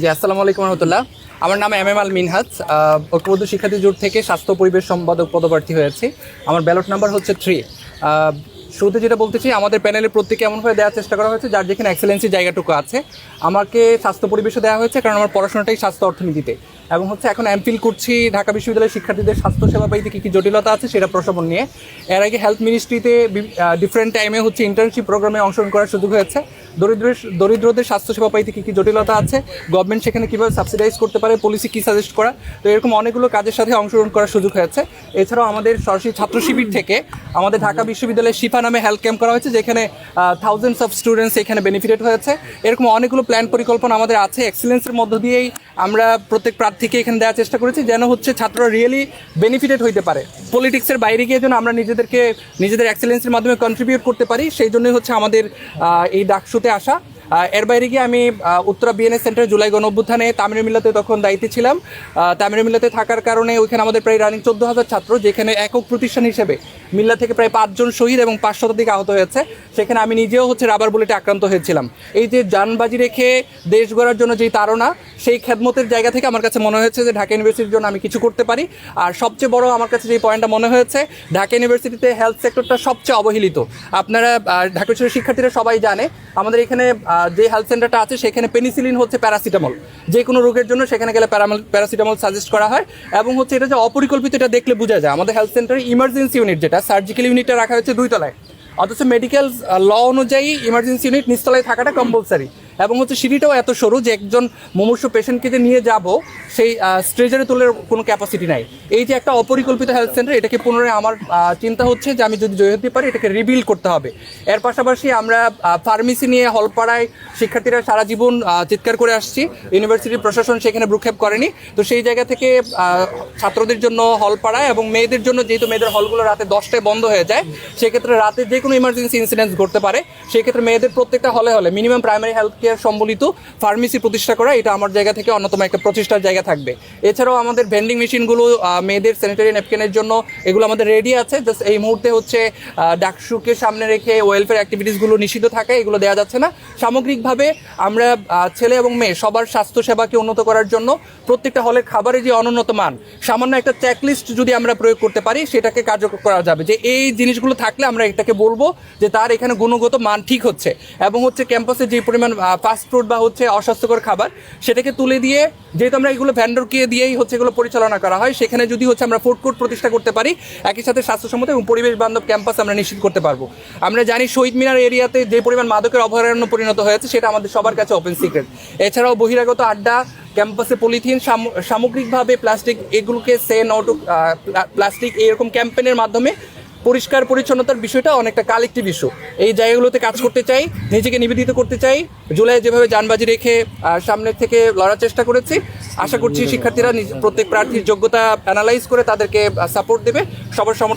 জি, আসসালামু আলাইকুম রহমতুল্লাহ। আমার নাম এম এম আল মিনহাজ ঐক্যবদ্ধ শিক্ষার্থী জোট থেকে স্বাস্থ্য পরিবেশ সম্পাদক পদপ্রার্থী হয়েছে। আমার ব্যালট নাম্বার হচ্ছে থ্রি শুরুতে যেটা বলতে চাই, আমাদের প্যানেলের প্রত্যেকে এমনভাবে দেওয়ার চেষ্টা করা হয়েছে, যার যেখানে এক্সেলেন্সি জায়গাটুকু আছে। আমাকে স্বাস্থ্য পরিবেশও দেওয়া হয়েছে, কারণ আমার পড়াশোনাটাই স্বাস্থ্য অর্থনীতিতে। এবং হচ্ছে এখন এমফিল করছি ঢাকা বিশ্ববিদ্যালয়ের শিক্ষার্থীদের স্বাস্থ্যসেবা পাইতে কী কী জটিলতা আছে সেটা প্রশমন নিয়ে। এর আগে হেলথ মিনিস্ট্রিতে ডিফারেন্ট টাইমে হচ্ছে ইন্টার্নশিপ প্রোগ্রামে অংশগ্রহণ করার সুযোগ হয়েছে। দরিদ্র দরিদ্রদের স্বাস্থ্যসেবা পাইতে কী কী জটিলতা আছে গভর্নমেন্ট সেখানে কীভাবে সাবসিডাইজ করতে পারে পলিসি কী সাজেস্ট করা, তো এরকম অনেকগুলো কাজের সাথে অংশগ্রহণ করার সুযোগ হয়েছে। এছাড়াও আমাদের সরাসরি ছাত্র শিবির থেকে আমাদের ঢাকা বিশ্ববিদ্যালয়ের শিফা নামে হেলথ ক্যাম্প করা হয়েছে, যেখানে থাউজেন্ডস অফ স্টুডেন্টস এখানে বেনিফিটেড হয়েছে। এরকম অনেকগুলো প্ল্যান পরিকল্পনা আমাদের আছে। এক্সেলেন্সের মধ্য দিয়েই আমরা প্রত্যেক প্রার্থীকে এখানে দেওয়ার চেষ্টা করেছি যেন হচ্ছে ছাত্ররা রিয়েলি বেনিফিটেড হইতে পারে। পলিটিক্সের বাইরে গিয়ে যেন আমরা নিজেদেরকে নিজেদের এক্সেলেন্সের মাধ্যমে কন্ট্রিবিউট করতে পারি সেই জন্যই হচ্ছে আমাদের এই ডাকসুতে আসা। এর বাইরে গিয়ে আমি উত্তরা বিএনএস সেন্টারে জুলাই গণ অভ্যুত্থানে তামির মিল্লাতে তখন দায়িত্বে ছিলাম। আহ, মিলাতে থাকার কারণে ওইখানে আমাদের প্রায় রানিং চোদ্দ হাজার ছাত্র যেখানে একক প্রতিষ্ঠান হিসেবে মিল্লা থেকে প্রায় পাঁচজন শহীদ এবং পাঁচ শতাধিক আহত হয়েছে। সেখানে আমি নিজেও হচ্ছে রাবার বুলেটে আক্রান্ত হয়েছিলাম। এই যে যানবাজি রেখে দেশ গড়ার জন্য যেই তাড়না, সেই খেদমতের জায়গা থেকে আমার কাছে মনে হয়েছে যে ঢাকা ইউনিভার্সিটির জন্য আমি কিছু করতে পারি। আর সবচেয়ে বড় আমার কাছে যে পয়েন্টটা মনে হয়েছে, ঢাকা ইউনিভার্সিটিতে হেলথ সেক্টরটা সবচেয়ে অবহেলিত। আপনারা ঢাকা শিক্ষার্থীরা সবাই জানে, আমাদের এখানে যে হেলথ সেন্টারটা আছে, সেখানে পেনিসিলিন হচ্ছে প্যারাসিটামল যে কোনো রোগের জন্য সেখানে গেলে প্যারাসিটামল সাজেস্ট করা হয়। এবং হচ্ছে এটা যে অপরিকল্পিত, এটা দেখলে বোঝা যায়। আমাদের হেলথ সেন্টারে ইমার্জেন্সি ইউনিট যেটা সার্জিক্যাল ইউনিটটা রাখা হয়েছে দুই তলায়। অথচ মেডিকেল ল অনুযায়ী ইমার্জেন্সি ইউনিট নিচতলায় থাকাটা কম্পালসারি এবং হচ্ছে সিঁড়িটাও এত সরু যে একজন মুমূর্ষ পেশেন্টকে যে নিয়ে যাব, সেই স্ট্রেজারে তোলার কোনো ক্যাপাসিটি নাই। এই যে একটা অপরিকল্পিত হেলথ সেন্টার এটাকে পুনরায় আমার চিন্তা হচ্ছে যে আমি যদি জয় হতে পারি, এটাকে রিবিল করতে হবে। এর পাশাপাশি আমরা ফার্মেসি নিয়ে হলপাড়ায় শিক্ষার্থীরা সারা জীবন চিৎকার করে আসছি। ইউনিভার্সিটির প্রশাসন সেখানে ভ্রুক্ষেপ করেনি। তো সেই জায়গা থেকে ছাত্রদের জন্য হলপাড়ায় এবং মেয়েদের জন্য যেহেতু মেয়েদের হলগুলো রাতে দশটায় বন্ধ হয়ে যায়, সেক্ষেত্রে রাতে যে কোনো ইমার্জেন্সি ইনসিডেন্টস ঘটতে পারে। সেক্ষেত্রে মেয়েদের প্রত্যেকটা হলে হলে মিনিমাম প্রাইমারি হেলথ কেয়ার সম্বলিত ফার্মেসি প্রতিষ্ঠা করা, এটা আমার জায়গা থেকে অন্যতম একটা প্রতিষ্ঠার জায়গা থাকবে। এছাড়াও আমাদের ভেন্ডিং মেশিনগুলো মেয়েদের স্যানিটারি ন্যাপকিনের জন্য এগুলো আমাদের রেডি আছে। জাস্ট এই মুহূর্তে হচ্ছে ডাকসুকে সামনে রেখে ওয়েলফেয়ার অ্যাক্টিভিটিসগুলো নিষিদ্ধ থাকে, এগুলো দেওয়া যাচ্ছে না। সামগ্রিকভাবে আমরা ছেলে এবং মেয়ে সবার স্বাস্থ্যসেবাকে উন্নত করার জন্য প্রত্যেকটা হলের খাবারের যে অনুন্নত মান, সামান্য একটা চেকলিস্ট যদি আমরা প্রয়োগ করতে পারি, সেটাকে কার্যকর করা যাবে। যে এই জিনিসগুলো থাকলে আমরা এটাকে বলব যে তার এখানে গুণগত মান ঠিক হচ্ছে। এবং হচ্ছে ক্যাম্পাসে যে পরিমাণ ফাস্ট ফুড বা হচ্ছে অস্বাস্থ্যকর খাবার, সেটাকে তুলে দিয়ে, যেহেতু আমরা এগুলো ভ্যান্ডরকে দিয়েই হচ্ছে এগুলো পরিচালনা করা হয়, সেখানে যদি হচ্ছে আমরা ফুড কোর্ট প্রতিষ্ঠা করতে পারি, একই সাথে স্বাস্থ্যসম্মত এবং পরিবেশ বান্ধব ক্যাম্পাস আমরা নিশ্চিত করতে পারব। আমরা জানি শহীদ মিনার এরিয়াতে যে পরিমাণ মাদকের অভয়ারণ্য পরিণত হয়েছে, সেটা আমাদের সবার কাছে ওপেন সিক্রেট এছাড়াও বহিরাগত আড্ডা ক্যাম্পাসে পলিথিন সাম- সামগ্রিকভাবে প্লাস্টিক এগুলোকে সে নট প্লাস্টিক এরকম ক্যাম্পেনের মাধ্যমে পরিষ্কার পরিচ্ছন্নতার বিষয়টা অনেকটা কালেক্টিভ ইস্যু এই জায়গাগুলোতে কাজ করতে চাই, নিজেকে নিবেদিত করতে চাই, জুলাই যেভাবে যানবাজি রেখে সামনের থেকে লড়ার চেষ্টা করেছি, আশা করছি শিক্ষার্থীরা প্রত্যেক প্রার্থীর যোগ্যতা অ্যানালাইজ করে তাদেরকে সাপোর্ট দেবে। সবার সমর্থন